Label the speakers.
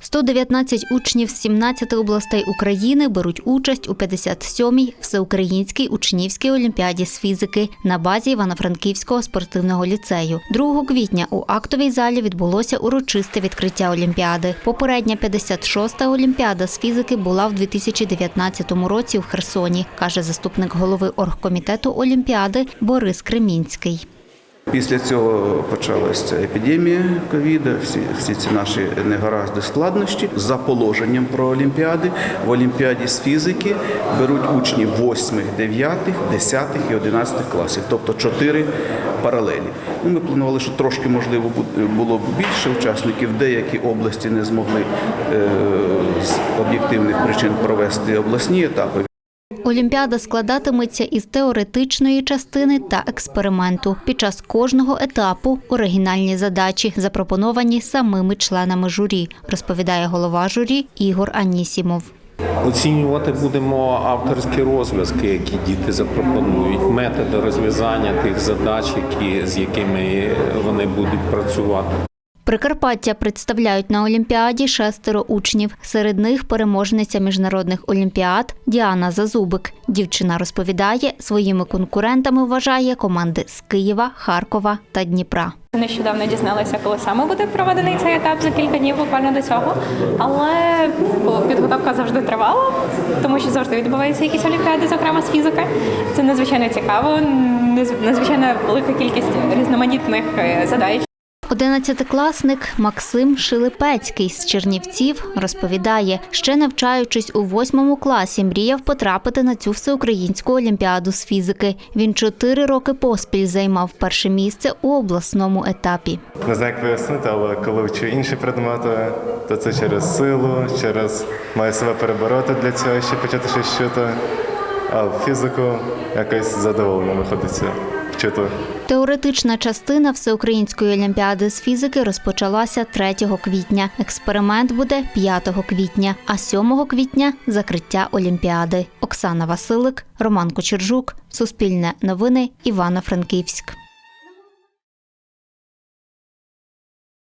Speaker 1: 119 учнів з 17 областей України беруть участь у 57-й всеукраїнській учнівській олімпіаді з фізики на базі Івано-Франківського спортивного ліцею. 2 квітня у актовій залі відбулося урочисте відкриття олімпіади. Попередня 56-та олімпіада з фізики була в 2019 році в Херсоні, каже заступник голови оргкомітету олімпіади Борис Кремінський.
Speaker 2: Після цього почалася епідемія ковіду, всі, всі ці наші негаразди складнощі. За положенням про олімпіади в олімпіаді з фізики беруть учні 8, 9, 10 і 11 класів, тобто 4 паралелі. Ну, ми планували, що трошки можливо було б більше учасників. Деякі області не змогли е, з об'єктивних причин провести обласні етапи.
Speaker 1: Олімпіада складатиметься із теоретичної частини та експерименту. Під час кожного етапу оригінальні задачі, запропоновані самими членами журі, розповідає голова журі Ігор Анісімов.
Speaker 3: Оцінювати будемо авторські розв'язки, які діти запропонують, методи розв'язання тих задач, які, з якими вони будуть працювати.
Speaker 1: Прикарпаття представляють на Олімпіаді шестеро учнів. Серед них переможниця міжнародних олімпіад Діана Зазубик. Дівчина розповідає, своїми конкурентами вважає команди з Києва, Харкова та Дніпра.
Speaker 4: Нещодавно дізналася, коли саме буде проведений цей етап за кілька днів буквально до цього. Але підготовка завжди тривала, тому що завжди відбуваються якісь олімпіади, зокрема з фізики. Це надзвичайно цікаво, надзвичайно велика кількість різноманітних е, задач.
Speaker 1: Одинадцятикласник Максим Шилипецький з Чернівців розповідає, ще навчаючись у восьмому класі, мріяв потрапити на цю всеукраїнську олімпіаду з фізики. Він чотири роки поспіль займав перше місце у обласному етапі.
Speaker 5: Не знаю, як пояснити, але коли вчу інші предмети, то це через силу, через маю себе перебороти для цього, щоб почати щось вчити. А в фізику якось задоволено виходиться вчити.
Speaker 1: Теоретична частина всеукраїнської олімпіади з фізики розпочалася 3 квітня. Експеримент буде 5 квітня, а 7 квітня закриття олімпіади. Оксана Василик, Роман Кочержук, Суспільне новини, Івано-Франківськ.